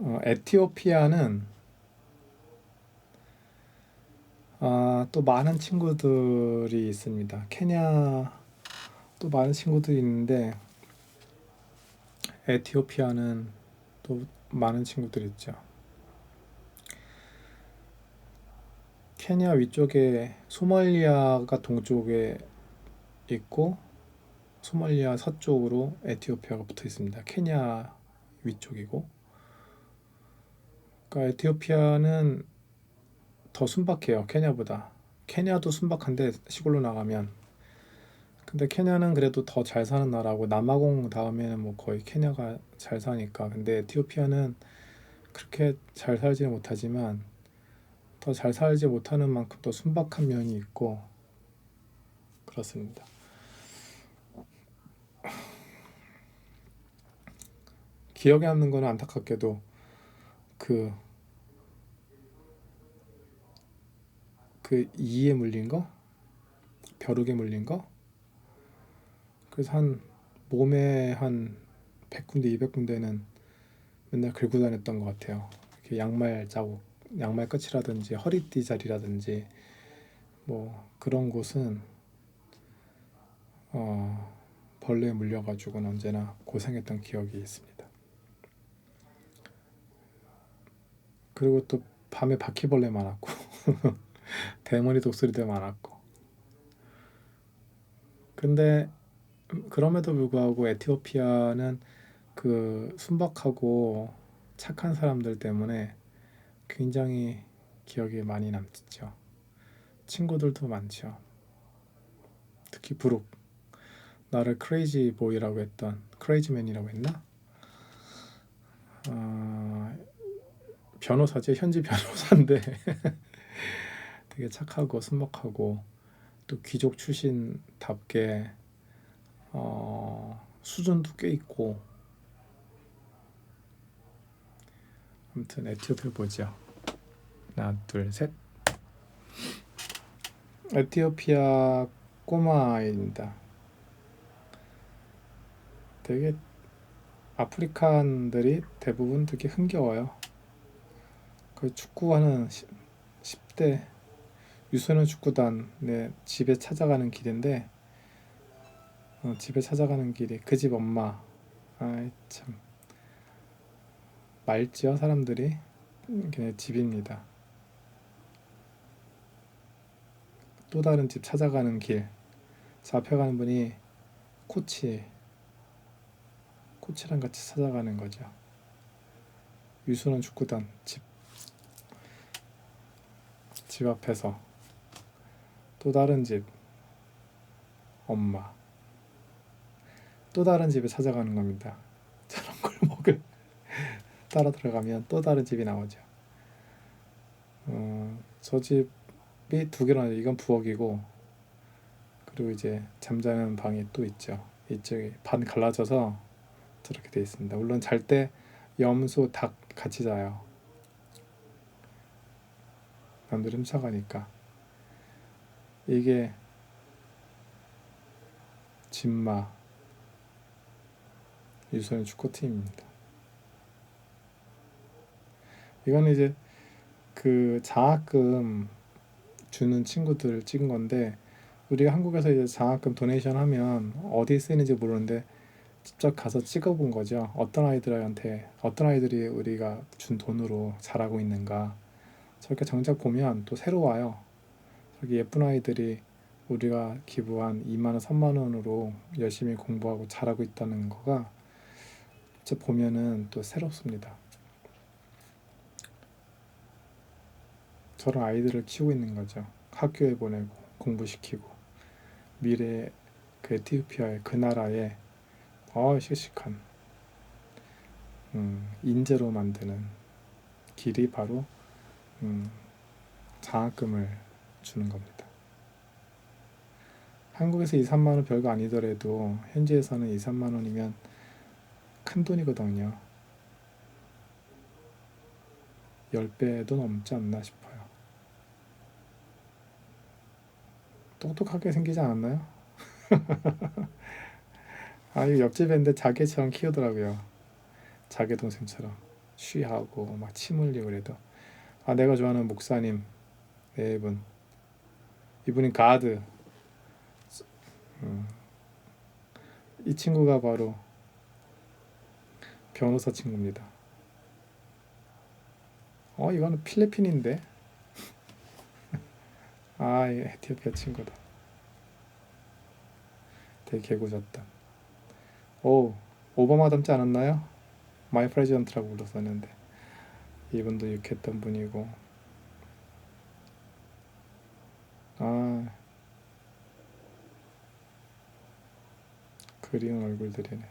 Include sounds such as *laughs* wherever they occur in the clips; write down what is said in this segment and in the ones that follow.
어, 에티오피아는 아, 또 많은 친구들이 있습니다. 케냐 또 많은 친구들이 있는데 에티오피아는 또 많은 친구들이 있죠. 케냐 위쪽에 소말리아가 동쪽에 있고 소말리아 서쪽으로 에티오피아가 붙어 있습니다. 케냐 위쪽이고. 그러니까 에티오피아는 더 순박해요. 케냐보다. 케냐도 순박한데 시골로 나가면. 근데 케냐는 그래도 더 잘 사는 나라고 남아공 다음에는 뭐 거의 케냐가 잘 사니까. 근데 에티오피아는 그렇게 잘 살지는 못하지만 더 잘 살지 못하는 만큼 더 순박한 면이 있고 그렇습니다. 기억에 남는 거는 안타깝게도 그, 그 이에 물린 거? 벼룩에 물린 거? 그래서 한 몸에 한 100군데, 200군데는 맨날 긁고 다녔던 것 같아요. 이렇게 양말 자국, 양말 끝이라든지 허리띠 자리라든지 뭐 그런 곳은 어, 벌레에 물려가지고는 언제나 고생했던 기억이 있습니다. 그리고 또 밤에 바퀴벌레 많았고 *laughs* 대머리 독수리도 많았고 근데 그럼에도 불구하고 에티오피아는 그 순박하고 착한 사람들 때문에 굉장히 기억에 많이 남죠. 친구들도 많죠. 특히 브룩 나를 크레이지 보이라고 했던 크레이지맨이라고 했나? 어, 변호사지 현지 변호사인데 *laughs* 되게 착하고 순박하고 또 귀족 출신답게 어, 수준도 꽤 있고. 아무튼 에티오피아 보죠. 하나 둘셋. 에티오피아 꼬마아이입니다. 되게 아프리칸들이 대부분 되게 흥겨워요 그 축구하는 10 대 유소년 축구단의 집에 찾아가는 길인데 어, 집에 찾아가는 길이 그 집 엄마. 아이 참. 맑지요 사람들이? 그냥 집입니다. 또 다른 집 찾아가는 길. 잡혀가는 분이 코치. 코치랑 같이 찾아가는 거죠. 유소년 축구단 집 집 앞에서 또 다른 집 엄마 또 다른 집에 찾아가는 겁니다. *laughs* 저런 골목을 *laughs* 따라 들어가면 또 다른 집이 나오죠. 어, 저 집이 두 개로 이건 부엌이고 그리고 이제 잠자는 방이 또 있죠. 이쪽에 반 갈라져서 저렇게 돼 있습니다. 물론 잘 때 염소, 닭 같이 자요. 남들 훔쳐가니까 이게 진마 유소년 축구팀입니다. 이거는 이제 그 장학금 주는 친구들 찍은 건데 우리가 한국에서 이제 장학금 도네이션 하면 어디 쓰이는지 모르는데 직접 가서 찍어본 거죠. 어떤 아이들한테 어떤 아이들이 우리가 준 돈으로 잘하고 있는가 저렇게 정작 보면 또 새로워요. 저기 예쁜 아이들이 우리가 기부한 2만 원, 3만 원으로 열심히 공부하고 잘하고 있다는 거가 저 보면은 또 새롭습니다. 저런 아이들을 키우고 있는 거죠. 학교에 보내고 공부시키고 미래 그 에티오피아의 그 나라의 어 씩씩한 음, 인재로 만드는 길이 바로 음, 장학금을 주는 겁니다. 한국에서 2, 3만 원 별거 아니더라도 현지에서는 2, 3만 원이면 큰 돈이거든요. 10배도 넘지 않나 싶어요. 똑똑하게 생기지 않았나요? *laughs* 아, 이 옆집인데 자개처럼 키우더라고요. 자개 동생처럼. 쉬하고 막 침 흘리고 그래도 아 내가 좋아하는 목사님 네분 이분이 가드 음, 이 친구가 바로 변호사 친구입니다. 어 이거는 필리핀인데 *laughs* 아이 에티오피아 친구다. 되게 개구졌다. 오 오바마 닮지 않았나요? 마이 프레지던트라고 불렀었는데 이분도 유쾌했던 분이고. 아. 그리운 얼굴들이네.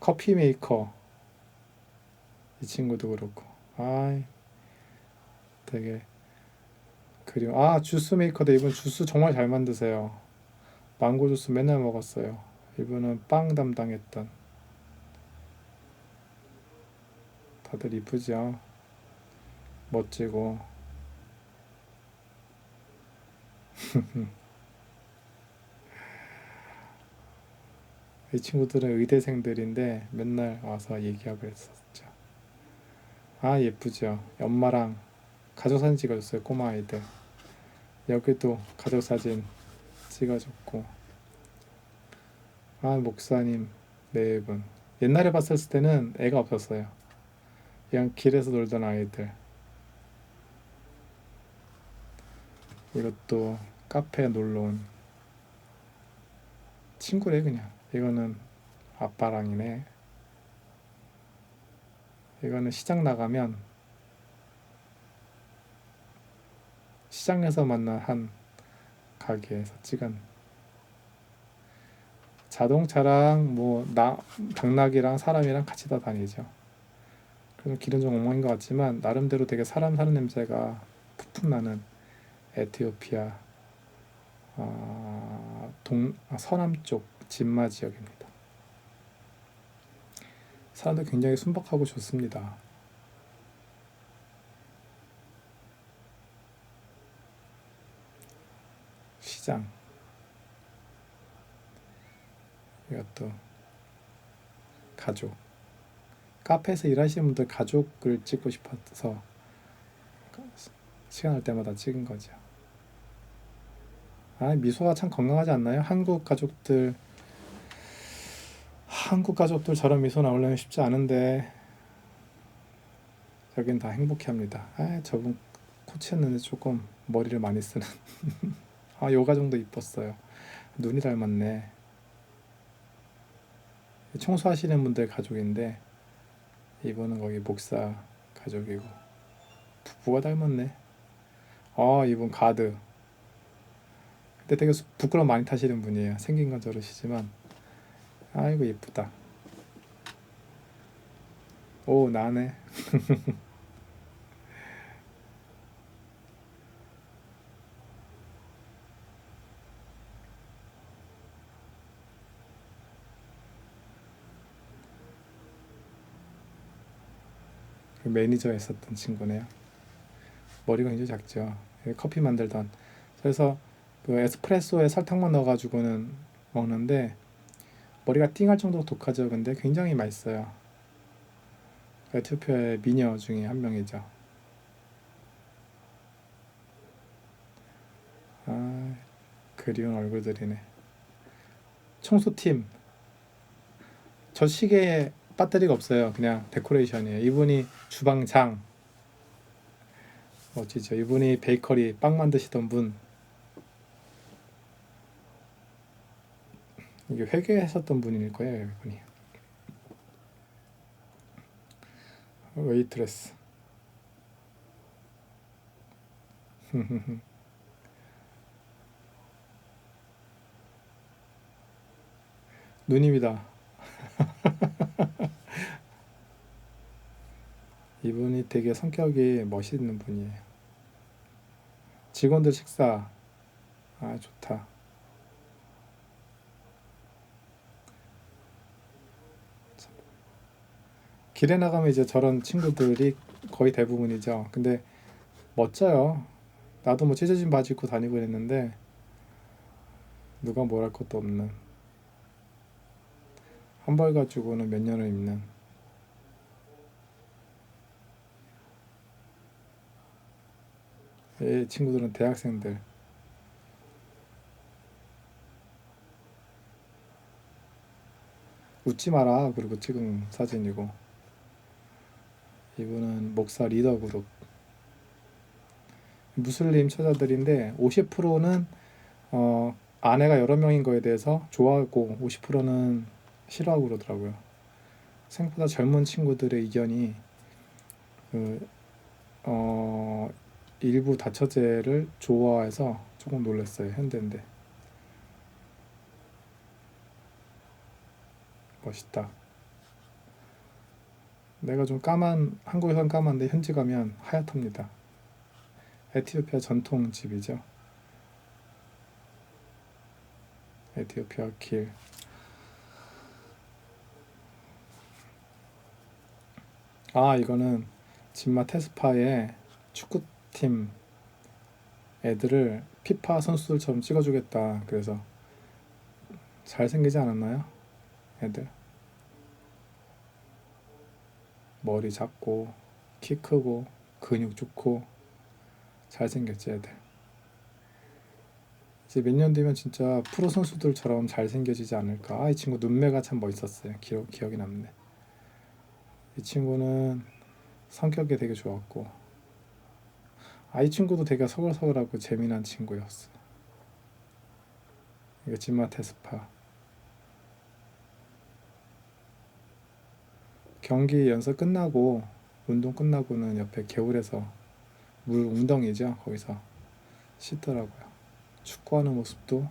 커피 메이커. 이 친구도 그렇고. 아 되게 그리워 아 주스 메이커도 이분 주스 정말 잘 만드세요. 망고 주스 맨날 먹었어요. 이분은 빵 담당했던 다들 이쁘죠? 멋지고 *laughs* 이 친구들은 의대생들인데 맨날 와서 얘기하고 했었죠. 아 예쁘죠? 엄마랑 가족 사진 찍어줬어요 꼬마 아이들. 여기도 가족 사진 찍어줬고 아 목사님 네 분. 옛날에 봤을 때는 애가 없었어요. 그냥 길에서 놀던 아이들. 이것도 카페에 놀러 온 친구래 그냥. 이거는 아빠랑이네. 이거는 시장 나가면 시장에서 만난 한 가게에서 찍은 자동차랑 뭐 나, 당나귀랑 사람이랑 같이 다 다니죠. 그래서 길은 좀 엉망인 것 같지만 나름대로 되게 사람 사는 냄새가 푹푹 나는 에티오피아 아, 동 아, 서남 쪽 진마 지역입니다. 사람들 굉장히 순박하고 좋습니다. 시장 이것도 가족 카페에서 일하시는 분들 가족을 찍고 싶어서 시간 날 때마다 찍은 거죠. 아 미소가 참 건강하지 않나요? 한국 가족들 한국 가족들 저런 미소 나오려면 쉽지 않은데 여긴 다 행복해합니다. 아 저분 코치였는데 조금 머리를 많이 쓰는 *laughs* 아 요 가 정도 이뻤어요. 눈이 닮았네. 청소하시는 분들 가족인데 이분은 거기 목사 가족이고 부부가 닮았네. 아 이분 가드. 근데 되게 수- 부끄러움 많이 타시는 분이에요. 생긴 건 저러시지만 아이고 예쁘다. 오 나네. *laughs* 매니저 했었던 친구네요. 머리가 굉장히 작죠. 커피 만들던. 그래서 그 에스프레소에 설탕만 넣어가지고는 먹는데 머리가 띵할 정도로 독하죠. 근데 굉장히 맛있어요. 에티오피아의 미녀 중에 한 명이죠. 아, 그리운 얼굴들이네. 청소팀. 저 시계에 배터리가 없어요. 그냥 데코레이션이에요. 이분이 주방장. 멋지죠. 이분이 베이커리 빵 만드시던 분. 이게 회계했었던 분일 거예요. 이분이. 웨이트레스. *laughs* 누님이다. *laughs* 이분이 되게 성격이 멋있는 분이에요. 직원들 식사. 아, 좋다. 길에 나가면 이제 저런 친구들이 거의 대부분이죠. 근데 멋져요. 나도 뭐 찢어진 바지 입고 다니고 그랬는데 누가 뭘할 것도 없는 한 벌 가지고는 몇 년을 입는? 이 친구들은 대학생들. 웃지 마라. 그리고 찍은 사진이고. 이분은 목사 리더 그룹. 무슬림 처자들인데 50%는 어, 아내가 여러 명인 거에 대해서 좋아하고 50%는 싫어하고 그러더라고요. 생각보다 젊은 친구들의 의견이 그, 어, 일부 다처제를 좋아해서 조금 놀랐어요. 현대인데 멋있다. 내가 좀 까만 한국에선 까만데 현지 가면 하얗답니다. 에티오피아 전통 집이죠. 에티오피아 길. 아 이거는 진마 테스파의 축구팀 애들을 피파 선수들처럼 찍어주겠다. 그래서 잘생기지 않았나요? 애들? 머리 작고 키 크고 근육 좋고 잘생겼지 애들. 이제 몇 년 뒤면 진짜 프로 선수들처럼 잘생겨지지 않을까? 아, 이 친구 눈매가 참 멋있었어요. 기억, 기억이 남네 이 친구는 성격이 되게 좋았고 아, 이 친구도 되게 서글서글하고 재미난 친구였어. 이거 진마 테스파. 경기 연습 끝나고 운동 끝나고는 옆에 개울에서 물 웅덩이죠? 거기서 씻더라고요. 축구하는 모습도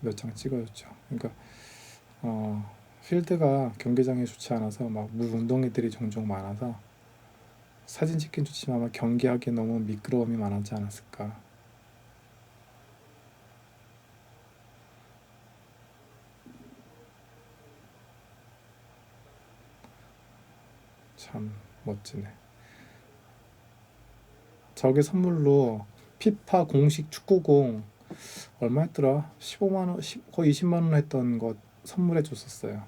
몇 장 찍어줬죠. 그러니까 어, 필드가 경기장이 좋지 않아서 막물 웅덩이들이 종종 많아서 사진 찍긴 좋지만 아마 경기하기 너무 미끄러움이 많았지 않았을까 참 멋지네. 저게 선물로 피파 공식 축구공 얼마였더라? 15만 원, 10, 거의 20만 원 했던 거 선물해 줬었어요.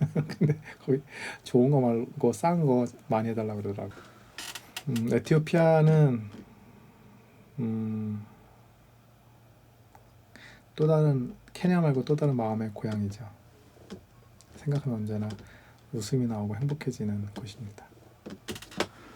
*laughs* 근데 거기 좋은 거 말고 싼 거 많이 해달라 그러더라고. 음, 에티오피아는 음, 또 다른 케냐 말고 또 다른 마음의 고향이죠. 생각하면 언제나 웃음이 나오고 행복해지는 곳입니다.